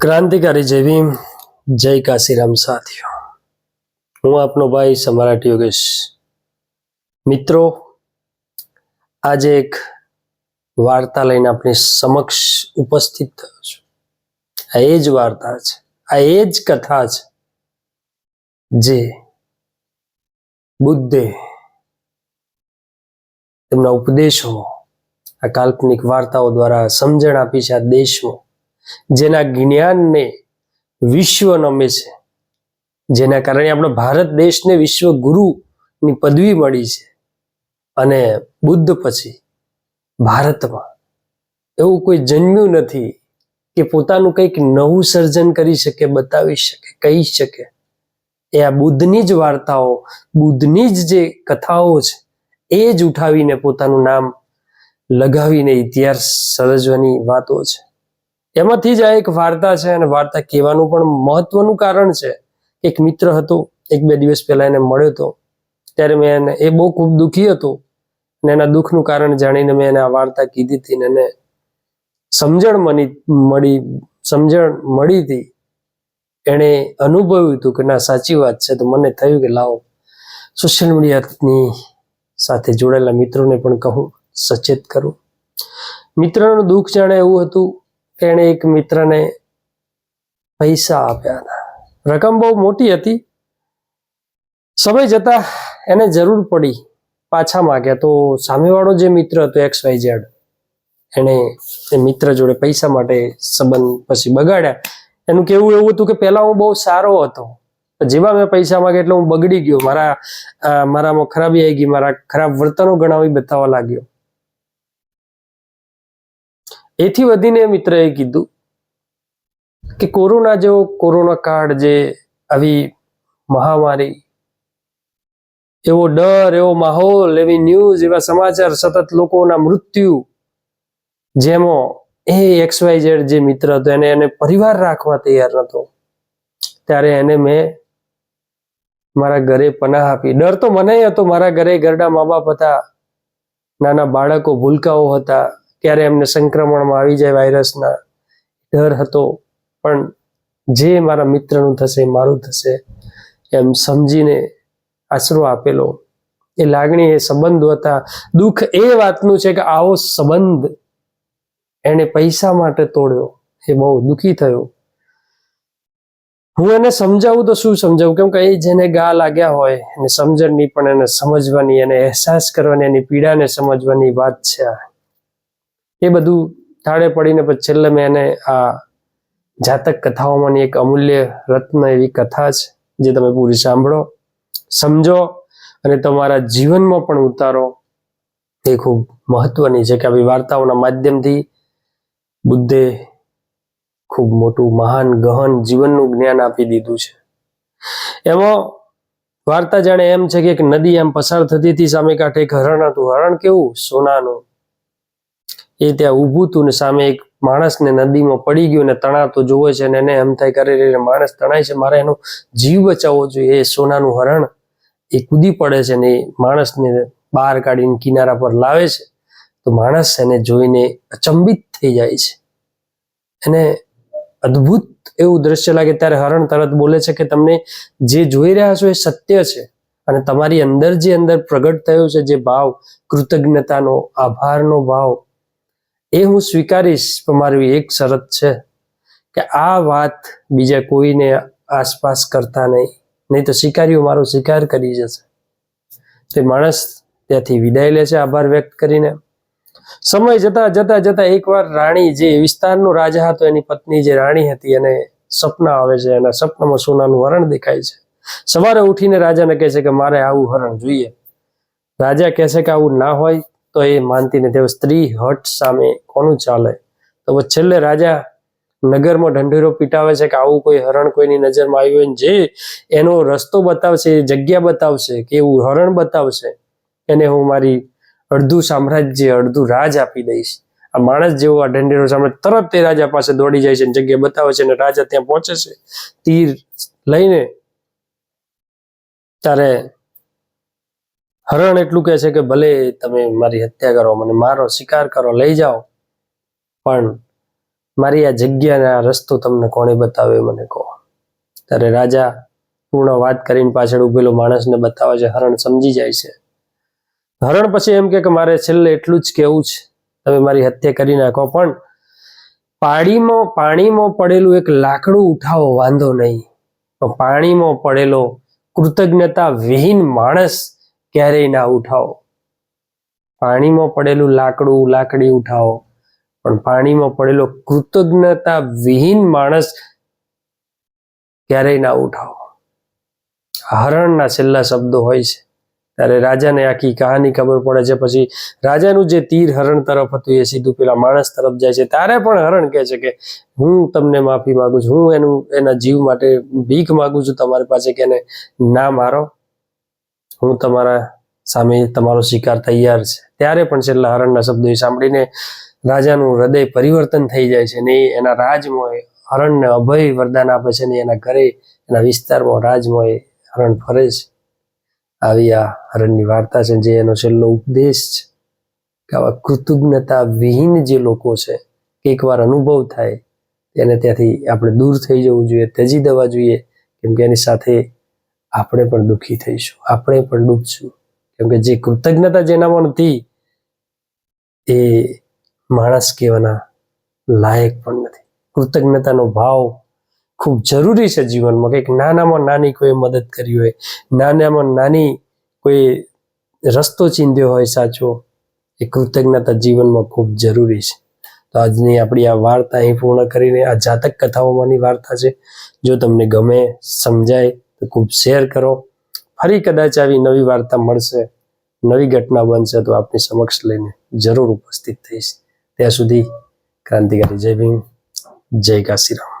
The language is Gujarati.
ક્રાંતિકારી ભીમ, જય કાશીરામ સાથીઓ. હું આપનો ભાઈ સમરાટ યોગેશ. મિત્રો, આજે એક વાર્તા લઈને આપણી સમક્ષ ઉપસ્થિત થયો છું. આ એ જ વાર્તા છે, આ એ જ કથા છે, જે બુદ્ધે તેમના ઉપદેશો, આ કાલ્પનિક વાર્તાઓ દ્વારા સમજણ આપી છે આ દેશમાં. જેના જ્ઞાનને વિશ્વ નમે છે. જેના કારણે આપણો ભારત દેશને વિશ્વ ગુરુની પદવી મળી છે. અને બુદ્ધ પછી ભારતમાં એવું કોઈ જન્મ્યું નથી કે પોતાનું કંઈક નવું સર્જન કરી શકે, બતાવી શકે, કહી શકે. એ આ બુદ્ધની જ વાર્તાઓ, બુદ્ધની જ જે કથાઓ છે, એ જ ઉઠાવીને પોતાનું નામ લગાવીને ઇતિહાસ સર્જવાની વાતો છે. એમાંથી જ આ એક વાર્તા છે અને વાર્તા કહેવાનું પણ મહત્વનું કારણ છે એક મિત્ર હતો, એક બે દિવસ પહેલા એને મળ્યો હતો. ત્યારે મેં એને એ બહુ ખૂબ દુઃખી હતો અને એના દુઃખનું કારણ જાણીને મેં એને આ વાર્તા કીધી હતી ને એને સમજણ મની, મળી, સમજણ મળી હતી. એણે અનુભવ્યું હતું કે ના, સાચી વાત છે, તો મને થયું કે લાવો. સોશિયલ મીડિયાની સાથે જોડાયેલા મિત્રોને પણ કહું, સચેત કરું. મિત્રનું દુઃખ જાણે એવું હતું એણે એક મિત્રને પૈસા આપ્યા હતા. રકમ બહુ મોટી હતી. સમય જતા એને જરૂર પડી પાછા માગ્યા. તો સામેવાળો જે મિત્ર હતો એક્સ વાય ઝેડ, એણે એ મિત્ર જોડે પૈસા માટે સંબંધ પછી બગાડ્યા. એનું કેવું એવું હતું કે પહેલા હું બહુ સારો હતો. જેવા મેં પૈસા માંગ્યા એટલે હું બગડી ગયો. મારા મારામાં ખરાબી આવી ગઈ. મારા ખરાબ વર્તનો ગણાવી બતાવવા લાગ્યો. એથી વધીને મિત્રએ કીધું કે કોરોના જેવો કોરોના કાળ જે આવી મહામારી, એવો ડર, એવો માહોલ, એવી ન્યૂઝ, એવા સમાચાર, સતત લોકોના મૃત્યુ, જેમાં એ એક્સ વાય ઝેડ જે મિત્ર હતો, એને એને પરિવાર રાખવા તૈયાર નતો. ત્યારે એને મેં મારા ઘરે પનાહ આપી. ડર તો મને હતો, મારા ઘરે ઘરડા મા બાપ હતા, નાના બાળકો ભૂલકાઓ હતા ત્યારે એમને સંક્રમણમાં આવી જાય વાયરસના ડર હતો. પણ જે મારા મિત્રનું થશે, મારું થશે, એમ સમજીને આશરો આપેલો. એ લાગણી એ સંબંધો હતા. દુઃખ એ વાતનું છે કે આવો સંબંધ એને પૈસા માટે તોડ્યો. એ બહુ દુઃખી થયો. હું એને સમજાવું તો શું સમજાવું? કેમ કે એ જેને ગા લાગ્યા હોય, એને સમજણની પણ એને સમજવાની, એને અહેસાસ કરવાની, એની પીડાને સમજવાની વાત છે આ. એ બધું થાળે પડીને પછી છેલ્લે મેં એને આ જાતક કથાઓમાંની એક અમૂલ્ય રત્ન એવી કથા છે, જે તમે પૂરી સાંભળો, સમજો અને તમારા જીવનમાં પણ ઉતારો. એ ખૂબ મહત્વની છે કે આવી વાર્તાઓના માધ્યમથી બુદ્ધે ખૂબ મોટું મહાન ગહન જીવનનું જ્ઞાન આપી દીધું છે. એમાં વાર્તા જાણે એમ છે કે એક નદી એમ પસાર થતી હતી, સામે કાંઠે એક હરણ હતું. હરણ કેવું? સોનાનું. એ ત્યાં ઊભું હતું ને સામે એક માણસને નદીમાં પડી ગયો ને તણાતો જોવે છે ને એને એમ થાય કરે રે માણસ તણાય છે, મારે એનો જીવ બચાવવો જોઈએ, એ સોનાનું હરણ એ કૂદી પડે છે ને માણસને બહાર કાઢીને કિનારા પર લાવે છે. તો માણસ એને જોઈને અચંબિત થઈ જાય છે. એને અદ્ભુત એવું દ્રશ્ય લાગે ત્યારે હરણ તરત બોલે છે કે તમને જે જોઈ રહ્યા છો એ સત્ય છે અને તમારી અંદર જે અંદર પ્રગટ થયો છે જે ભાવ, કૃતજ્ઞતાનો, આભારનો ભાવ એ હું સ્વીકારીશ, પણ મારી એક શરત છે કે આ વાત બીજા કોઈને આસપાસ કરતા નહીં. નહીં તો શિકારીઓ મારો શિકાર કરી જશે. તે માણસ ત્યાંથી વિદાય લે છે, આભાર વ્યક્ત કરીને. સમય જતા જતા જતા એકવાર રાણી જે વિસ્તારનો રાજા હતો, એની પત્ની જે રાણી હતી, એને સપના આવે છે, એના સપનામાં સોનાનું હરણ દેખાય છે. સવારે ઉઠીને રાજાને કહે છે કે મારે આવું હરણ જોઈએ. રાજા કહે છે કે આવું ના હોય. તો એ માનતી નથી હવે સ્ત્રી હટ સામે કોનું ચાલે? તો છેલ્લે રાજા નગરમાં ઢંઢેરો પીટાવે છે કે આવું કોઈ હરણ કોઈની નજરમાં આવ્યું હોય જે એનો રસ્તો બતાવશે, એ જગ્યા બતાવશે કે એવું હરણ બતાવશે, એને હું મારી અડધું સામ્રાજ્ય, અડધું રાજ આપી દઈશ. આ માણસ જેવો આ ઢંઢેરો સામે તરત તે રાજા પાસે દોડી જાય છે જગ્યા બતાવે છે અને રાજા ત્યાં પહોંચે છે. તીર લઈને ત્યારે હરણ એટલું કહે છે કે ભલે તમે મારી હત્યા કરો, મને મારો શિકાર કરો, લઈ જાઓ, પણ મારી આ જગ્યાને રસ્તો તમને કોણે બતાવ્યો મને કહો? ત્યારે રાજા પૂર્ણ વાત કરીને પાછળ ઉભેલો માણસને બતાવે છે, હરણ સમજી જાય છે. હરણ પછી એમ કે મારે છેલ્લે એટલું જ કેવું છે, તમે મારી હત્યા કરી નાખો, પણ પાણીમાં પાણીમાં પડેલું એક લાકડું ઉઠાવો, વાંધો નહીં. પણ પાણીમાં પડેલો કૃતજ્ઞતા વિહીન માણસ ક્યારેય ના ઉઠાવો. પાણીમાં પડેલું લાકડું લાકડી ઉઠાવો. પણ પાણીમાં પડેલો કૃતજ્ઞતા વિહીન માણસ ક્યારેય ના ઉઠાવો. હરણના છેલ્લા શબ્દો હોય છે. ત્યારે રાજાને આખી કહાની ખબર પડે છે. પછી રાજાનું જે તીર હરણ તરફ હતું એ સીધું પેલા માણસ તરફ જાય છે. ત્યારે પણ હરણ કહે છે કે હું તમને માફી માંગુ છું. હું એનું, એના જીવ માટે ભીખ માંગુ છું. તમારી પાસે કે એને ના મારો. હું તમારા સામે તમારો શિકાર તૈયાર છે. ત્યારે પણ છેલ્લા હરણના શબ્દો સાંભળીને રાજાનું હૃદય પરિવર્તન થઈ જાય છે ને એના રાજમાં હરણને અભય વરદાન આપે છે ને એના ઘરે, એના વિસ્તારમાં રાજમાં હરણ ફરે છે. આવી આ હરણની વાર્તા છે જે એનો છેલ્લો ઉપદેશ છે કે આવા કૃતજ્ઞતા વિહીન જે લોકો છે, એકવાર અનુભવ થાય એને ત્યાંથી આપણે દૂર થઈ જવું જોઈએ, ત્યજી દેવા જોઈએ, કેમ કે એની સાથે આપણે પણ દુઃખી થઈશું, આપણે પણ ડૂબશું. કેમ કે જે કૃતજ્ઞતા જેનામાં નથી, એ માણસ કહેવાના લાયક પણ નથી. કૃતજ્ઞતાનો ભાવ ખૂબ જરૂરી છે જીવનમાં. કંઈક નાનામાં નાની કોઈ મદદ કરી હોય, નાનામાં નાની કોઈ રસ્તો ચીંધ્યો હોય સાચો, એ કૃતજ્ઞતા જીવનમાં ખૂબ જરૂરી છે. તો આજની આપણી આ વાર્તા અહીં પૂર્ણ કરીને, આ જાતક કથાઓમાંની વાર્તા છે. જો તમને ગમે, સમજાય ખૂબ શેર કરો. ફરી કદાચ આવી નવી વાર્તા મળશે, નવી ઘટના બનશે તો આપની સમક્ષ લઈને જરૂર ઉપસ્થિત થઈશ. ત્યાં સુધી ક્રાંતિકારી જય ભીમ, જય કાશીરામ.